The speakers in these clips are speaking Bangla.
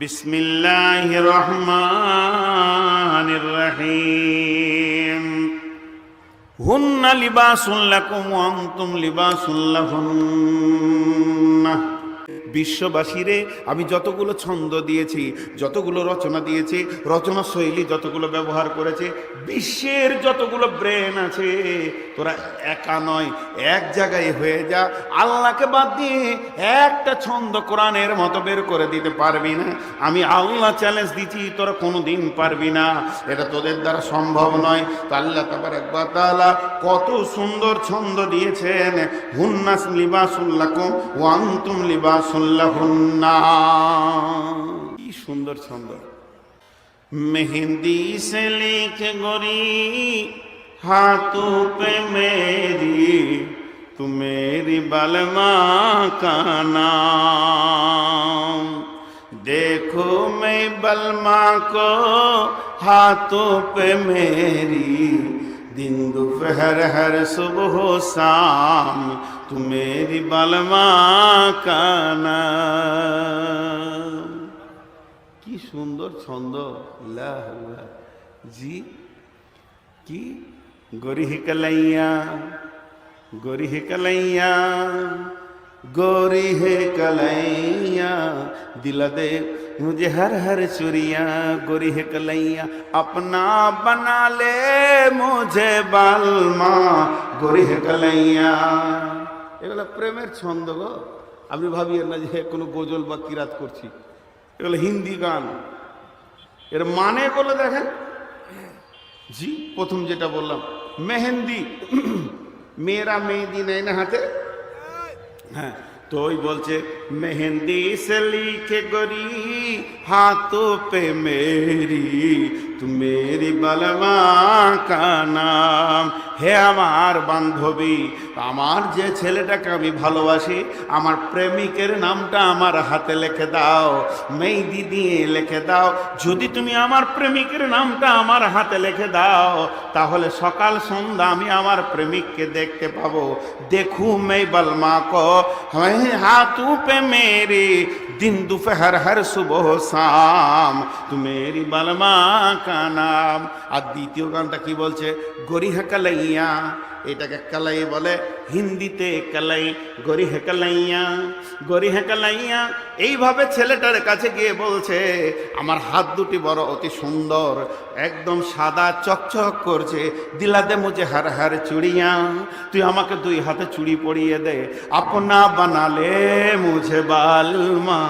بسم الله الرحمن الرحيم هن لباس لكم وأنتم لباس لهن বিশ্ববাসীরে আমি যতগুলো ছন্দ দিয়েছি, যতগুলো রচনা দিয়েছি, রচনা শৈলী যতগুলো ব্যবহার করেছে, বিশ্বের যতগুলো ব্রেন আছে, তোরা একা নয়, এক জায়গায় হয়ে যা, আল্লাহকে বাদ দিয়ে একটা ছন্দ কোরআনের মতো বের করে দিতে পারবি না। আমি আল্লাহ চ্যালেঞ্জ দিচ্ছি, তোরা কোনো দিন পারবি না। এটা তোদের দ্বারা সম্ভব নয়। তো আল্লাহ তাবার একবার তাআলা কত সুন্দর ছন্দ দিয়েছেন। হুন্নাস লিবাসুল্লাকুম ওয়ান্তুম লিবাসুল্লাহুন্না কি সুন্দর ছন্দ। মেহেন্দি সে লিখ গরি হাতু পে মেরি, তু বালমা কানা। দেখো মে বলমা কো হাতু পে মেরি दिन दोपहर हर सुबह शाम तू मेरी बलमा का नाम কি সুন্দর ছন্দ লা লা। জি কি গরি হে কলাইয়া গরি হে কলাইয়া गोरी है कलैया दिला दे मुझे हर हर चुरिया गोरी है कलैया अपना बना ले मुझे बालमा गोरी है কলাইয়া এগুলো প্রেমের ছন্দ গো আপনি ভাবিয়েন না যে কোনো গজল বা কিরাত করছি এগুলো হিন্দি গান এর মানে বলে দেখেন জি প্রথম যেটা বললাম মেহেন্দি মেয়েরা মেহেন্দি নেয় না হাতে হ্যাঁ তো ওই বলছে মেহেন্দি সে লিখে গরি হাথোं पे मेरी तू मेरी बलमा का नाम হে আমার বান্ধবী আমার যে ছেলেটাকে আমি ভালোবাসি আমার প্রেমিকের নামটা আমার হাতে লিখে দাও মেহেদি দিয়ে লিখে দাও যদি তুমি আমার প্রেমিকের নামটা আমার হাতে লিখে দাও তাহলে সকাল সন্ধ্যা আমি আমার প্রেমিককে দেখতে পাবো দেখু मैं बलमा को हमें हाथों पे मेरी दिन दोपहर हर সাম তুমেরি বালমা কানাম আর দ্বিতীয় গানটা কি বলছে? গরিহা কালাইয়া এটাকে কালাই বলে, হিন্দিতে কালাই, গরিহা কালাইয়া গরিহা কালাইয়া। এইভাবে ছেলেটার কাছে গিয়ে বলছে, আমার হাত দুটি বড়, অতি সুন্দর, একদম সাদা, চকচক করছে। দিলাদে মুঝে হার হার চুড়িয়া, তুই আমাকে দুই হাতে চুড়ি পরিয়ে দে। আপনা বানালে মুঝে বালমা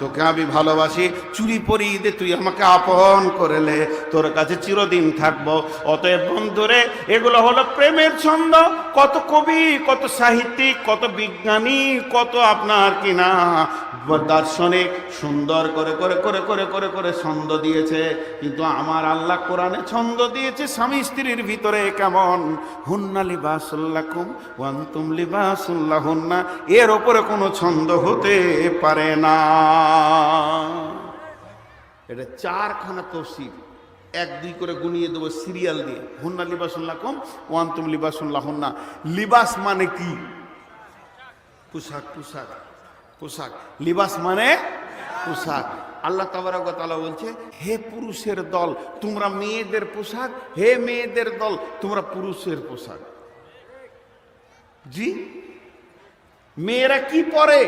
তোকে আমি ভালোবাসি, চুড়ি পরিয়ে দে, তুই আমাকে আপন করেলে তোর কাছে চিরদিন থাকব। অতএব বন্ধুরে, এগুলো হলো প্রেমের ছন্দ, কত কবি, কত সাহিত্যিক, কত বিজ্ঞানী, কত আপনার কিনা। দার্শনিক সুন্দর করে করে করে করে করে করে ছন্দ দিয়েছে। কিন্তু আমার আল্লাহ কোরআনে ছন্দ দিয়েছে, স্বামী স্ত্রীর ভিতরে কেমন? হুন্না লিবাসুল্লাকুম ওয়ান্তুম লিবাসুল্লাহ হুন্না এর ওপরে কোনো ছন্দ হতে পারে না। এটা চারখানা তফসির। এক, দুই করে গুনিয়ে দেবো সিরিয়াল দিয়ে। হুন্না লিবাসুল্লাহ কম ওয়ান ওয়ান্তুম লিবাসুল্লাহ হুন্না লিবাস মানে কি? পোশাক পোশাক পোশাক। লিবাস মানে পোশাক। আল্লাহ তাবারকতালা বলছে, হে পুরুষের দল, তোমরা মেয়েদের পোশাক? হে মেয়েদের দল, তোমরা পুরুষের পোশাক। জি? মেয়েরা কি পরে?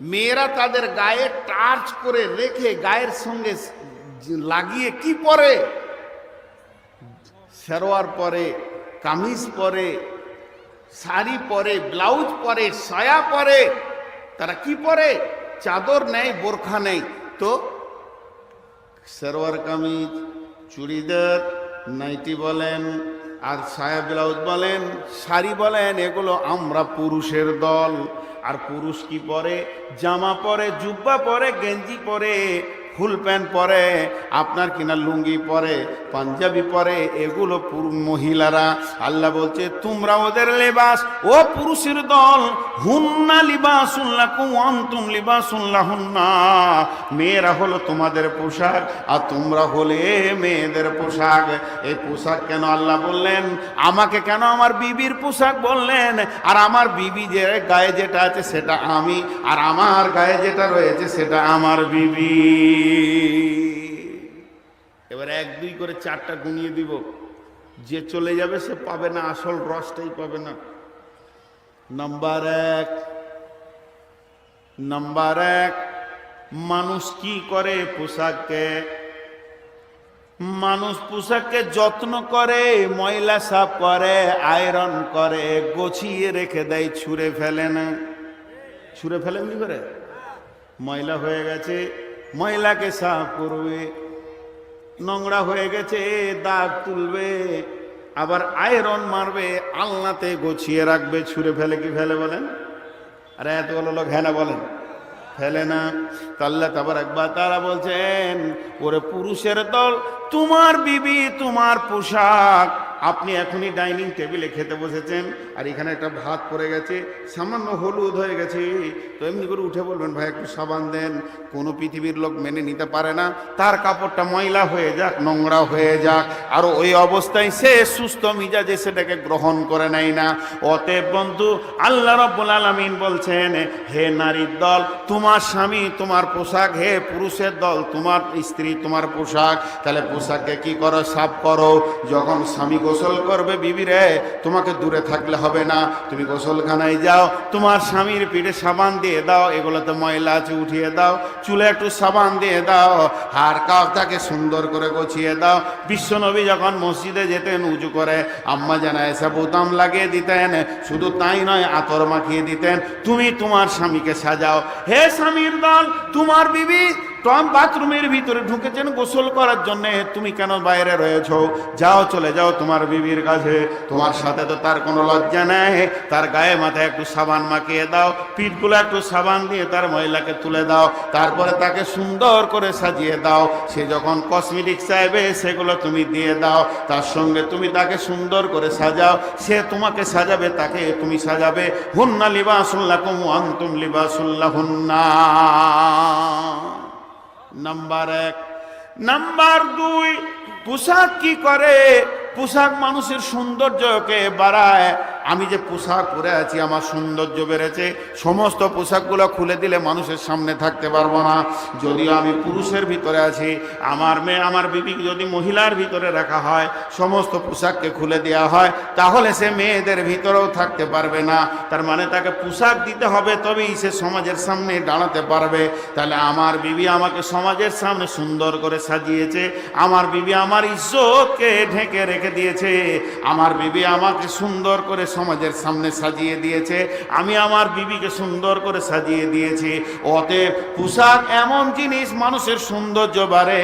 মেয়েরা তাদের গায়ে টাচ করে রেখে গায়ের সঙ্গে লাগিয়ে কি পরে? সেরোয়ার পরে, কামিজ পরে, শাড়ি পরে, ব্লাউজ পরে, সায়া পরে, তারা কি পরে? চাদর নেই, বোরখা নেই। তো সেরোয়ার কামিজ, চুড়িদার, নাইটি বলেন, আর সায়া ব্লাউজ বলেন, শাড়ি বলেন, এগুলো আমরা পুরুষের দল। আর পুরুষ কি পরে? জামা পরে, জুব্বা পরে, গেঞ্জি পরে। ফুল প্যান্ট পরে আপনার কিনা লুঙ্গি পরে পাঞ্জাবি পরে, এগুলো মহিলারা, আল্লাহ বলছে, তোমরা ওদের লেবাস, ও পুরুষের দল, হুন্না লিবাসুল্লাহ কুয়ান্তুম লিবাসুল্লাহ হুন্না মেয়েরা হলো তোমাদের পোশাক, আর তোমরা হলে মেয়েদের পোশাক। এই পোশাক কেন আল্লাহ বললেন? আমাকে কেন আমার বিবির পোশাক বললেন? আর আমার বিবি যে গায়ে যেটা আছে সেটা আমি, আর আমার গায়ে যেটা রয়েছে সেটা আমার বিবি। এবার এক, দুই করে চারটা গুনিয়ে দিব। যে চলে যাবে সে পাবে না, আসল রসটাই পাবে না। নাম্বার এক নাম্বার এক, মানুষ কি করে পোশাককে? মানুষ পোশাককে যত্ন করে, ময়লা সাফ করে, আয়রন করে, গোছিয়ে রেখে দেয়, ছুঁড়ে ফেলে না। ছুঁড়ে ফেলেন কি করে? ময়লা হয়ে গেছে, ময়লাকে সাফ করবে। নোংরা হয়ে গেছে, দাগ তুলবে, আবার আয়রন মারবে, আলনাতে গুছিয়ে রাখবে, ছুঁড়ে ফেলে কি ফেলে বলেন? আরে এতগুলো লোক হ্যাঁ বলেন। ফেলে না। তাহলে তাবার একবার তারা বলছেন, ওরে পুরুষের দল, তোমার বিবি, তোমার পোশাক আপনি এখনই ডাইনিং টেবিলে খেতে বসেছেন, আর এখানে একটা ভাত পড়ে গেছে, সামান্য হলুদ হয়ে গেছে। তো এমনি করে উঠে বলবেন, ভাই, একটু সাবান দেন, কোনো পৃথিবীর লোক মেনে নিতে পারে না। তার কাপড়টা ময়লা হয়ে যাক, নোংরা হয়ে যাক, আর ওই অবস্থায় সে সুস্থ মিজাজে সেটাকে গ্রহণ করে নেয় না। অতএব বন্ধু, আল্লাহ রব্বুল আলমিন বলছেন, হে নারীর দল, তোমার স্বামী তোমার পোশাক, হে পুরুষের দল, তোমার স্ত্রী তোমার পোশাক। তাহলে পোশাককে কি করো? সাফ করো। যখন স্বামী গোসল করবে বিবিরে তোমাকে দূরে থাকলে হবে না। তুমি গোসলখানায় যাও, তোমার স্বামীর পিঠে সাবান দিয়ে দাও, এগুলোতে ময়লা আছে, উঠিয়ে দাও, চুলে একটু সাবান দিয়ে দাও, হার কাপ তাকে সুন্দর করে গোছিয়ে দাও। বিশ্বনবী যখন মসজিদে যেতেন উঁচু করে আম্মা জানা এসে বোতাম লাগিয়ে দিতেন, শুধু তাই নয়, আতর মাখিয়ে দিতেন, তুমি তোমার স্বামীকে সাজাও। হে স্বামীর দল, তোমার বিবি টম বাথরুমের ভিতরে ঢুকেছেন গোসল করার জন্য। তুমি কেন বাইরে রয়েছো? যাও, চলে যাও তোমার বিবির কাছে। তোমার সাথে তো তার কোনো লজ্জা নেই। তার গায়ে মাথায় একটু সাবান মাখিয়ে দাও, পিঠগুলো একটু সাবান দিয়ে তার মহিলাকে তুলে দাও, তারপরে তাকে সুন্দর করে সাজিয়ে দাও। সে যখন কসমেটিক চাইবে, সেগুলো তুমি দিয়ে দাও। তার সঙ্গে তুমি তাকে সুন্দর করে সাজাও। সে তোমাকে সাজাবে, তাকে তুমি সাজাবে। হুন্না লিবাসুল্লাহ কুমু আন্তুম লিবাসুল্লাহ হুন্না নাম্বার এক। নাম্বার দুই পোশাক কি করে? পোশাক মানুষের সৌন্দর্যকে বাড়ায়। আমি যে পোশাক পরে আছি, আমার সৌন্দর্য বেড়েছে। সমস্ত পোশাকগুলো খুলে দিলে মানুষের সামনে থাকতে পারব না। যদিও আমি পুরুষের ভিতরে আছি, আমার মেয়ে, আমার বিবি যদি মহিলার ভিতরে রাখা হয়, সমস্ত পোশাককে খুলে দেওয়া হয়, তাহলে সে মেয়েদের ভিতরেও থাকতে পারবে না। তার মানে তাকে পোশাক দিতে হবে, তবেই সে সমাজের সামনে দাঁড়াতে পারবে। তাহলে আমার বিবি আমাকে সমাজের সামনে সুন্দর করে সাজিয়েছে। আমার বিবি আমার ইজ্জতকে ঢেকে রেখে দিয়েছে। আমার বিবি আমাকে সুন্দর করে সমাজের সামনে সাজিয়ে দিয়েছে। আমি আমার বিবিকে সুন্দর করে সাজিয়ে দিয়েছি। অতএব পোশাক এমন জিনিস মানুষের সৌন্দর্য বাড়ে।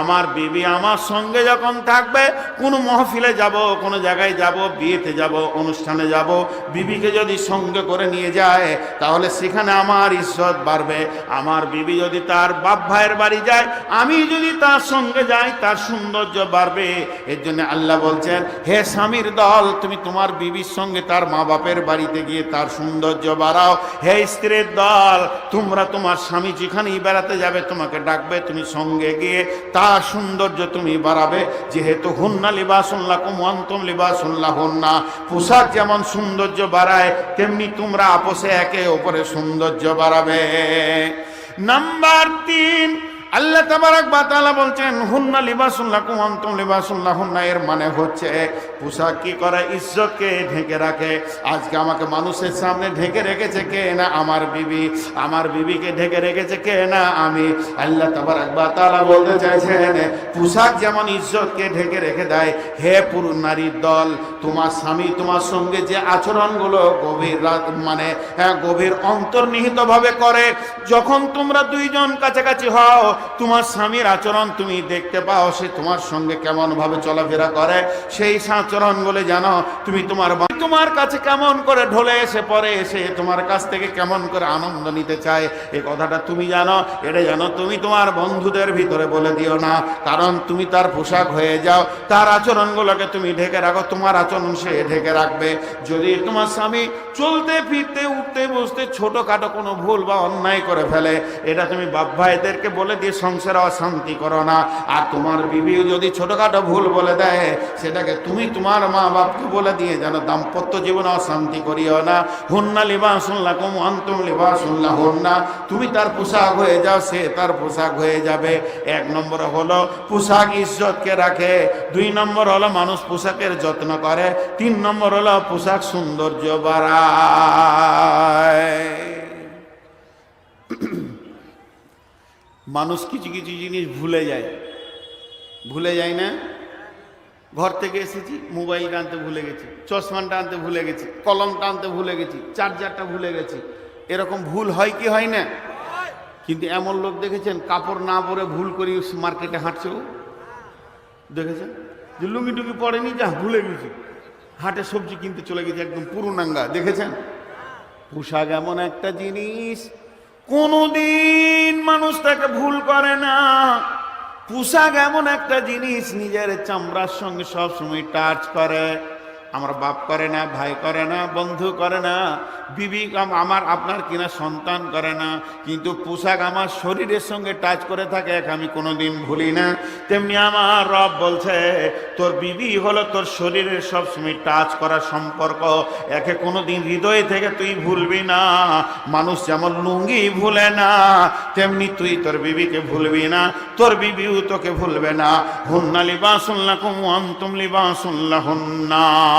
আমার বিবি আমার সঙ্গে যখন থাকবে, কোনো মহফিলে যাব, কোনো জায়গায় যাব, বিয়েতে যাব, অনুষ্ঠানে যাব, বিবিকে যদি সঙ্গে করে নিয়ে যায়, তাহলে সেখানে আমার ইজ্জত বাড়বে। আমার বিবি যদি তার বাপ ভাইয়ের বাড়ি যায়, আমি যদি তার সঙ্গে যাই, তার সৌন্দর্য বাড়বে। এর জন্য আল্লাহ বলছেন, হে স্বামীর দল, তুমি তোমার বিবির সঙ্গে তার মা বাপের বাড়িতে গিয়ে তার সৌন্দর্য বাড়াও। হে স্ত্রীর দল, তোমরা তোমার স্বামী যেখানেই বেড়াতে যাবে, তোমাকে ডাকবে, তুমি সঙ্গে গিয়ে তার সৌন্দর্য তুমি বাড়াবে। যেহেতু হুন্না লিবাসুল্লাহ কুমন্তম লিবাসুল্লাহ হুন্না পোশাক যেমন সৌন্দর্য বাড়ায়, তেমনি তোমরা আপোষে একে ওপরে সৌন্দর্য বাড়াবে। নাম্বার তিন, আল্লাহ তাবারাক বা তাআলা বলছেন, হুন্না লিবাসুল্লাহ কুমন্তম লিবাসুল্লাহ হুন্না এর মানে হচ্ছে পোশাক কি করে ইজ্জতকে ঢেকে রাখে। আজকে আমাকে মানুষের সামনে ঢেকে রেখেছে কে না আমার বিবি? আমার বিবিকে ঢেকে রেখেছে কে না আমি? আল্লাহ তাবারাক বা তাআলা বলতে চাইছেন পোশাক যেমন ইজ্জতকে ঢেকে রেখে দেয় হে পুরু নারীর দল তোমার স্বামী তোমার সঙ্গে যে আচরণগুলো গভীর রাত মানে হ্যাঁ, গভীর অন্তর্নিহিতভাবে করে যখন তোমরা দুইজন কাছাকাছি হও তোমার স্বামীর আচরণ তুমি দেখতে পাও সে তোমার সঙ্গে কেমনভাবে চলাফেরা করে সেই আচরণ আচরণ বলে, জানো, তুমি তোমার তোমার কাছে কেমন করে ঢলে এসে পরে এসে তোমার কাছ থেকে কেমন করে আনন্দ নিতে চায়? এ কথাটা তুমি জানো, এটা জানো তুমি তোমার বন্ধুদের ভিতরে বলে দিও না। কারণ তুমি তার পোশাক হয়ে যাও, তার আচরণগুলোকে তুমি ঢেকে রাখো, তোমার আচরণ সে ঢেকে রাখবে। যদি তোমার স্বামী চলতে, ফিরতে, উঠতে, বসতে ছোটখাটো কোনো ভুল বা অন্যায় করে ফেলে, এটা তুমি বাপ ভাইদেরকে বলে দিয়ে সংসারে অশান্তি করো না। আর তোমার বিবিও যদি ছোটোখাটো ভুল বলে দেয়, সেটাকে তুমি তোমার মা বাপকে বলে দিয়ে যেন দাম্পত্য জীবনে অশান্তি করিও না। হুন্না লিবাসুল্লাহ কুম অন্তম লিবাসুল্লাহ হুন্না তুমি তার পোশাক হয়ে যাও, সে তার পোশাক হয়ে যাবে। এক নম্বর হলো পোশাক ইজ্জতকে রাখে। দুই নম্বর হলো মানুষ পোশাকের যত্ন করে। তিন নম্বর হলো পোশাক সৌন্দর্য বাড়ায়। মানুষ কিছু কিছু জিনিস ভুলে যায়। ভুলে যায় না? ঘর থেকে এসেছি মোবাইলটা আনতে ভুলে গেছি চশমানটা আনতে ভুলে গেছি কলমটা আনতে ভুলে গেছি, চার্জারটা ভুলে গেছি। এরকম ভুল হয় কি হয় না? কিন্তু এমন লোক দেখেছেন, কাপড় না পরে ভুল করি মার্কেটে হাঁটছে ও। দেখেছেন? যে লুঙ্গি টুঙ্গি পড়েনি যা ভুলে গেছি। হাটে সবজি কিনতে চলে গেছে, একদম পুরুনাঙ্গা দেখেছেন? পোশাক এমন একটা জিনিস, কোনোদিন মানুষ তাকে ভুল করে না। পোশাক এমন একটা জিনিস নিজের চামড়ার সঙ্গে সবসময় টাচ করে। আমার বাপ করে না, ভাই করে না, বন্ধু করে না, বিবি আমার, আপনার কিনা সন্তান করে না, কিন্তু পোশাক আমার শরীরের সঙ্গে টাচ করে থাকে, এক আমি কোনোদিন ভুলি না। তেমনি আমার রব বলছে, তোর বিবি হলো তোর শরীরের সব সময় টাচ করার সম্পর্ক, একে কোনোদিন হৃদয় থেকে তুই ভুলবি না, মানুষ যেমন লুঙ্গি ভুলে না, তেমনি তুই তোর বিবিকে ভুলবি না, তোর বিবিও তোকে ভুলবে না। হুন্না লিবা লিবাসুল্লাহ কুম আন্তুম লিবাসুল্লাহ হুন্না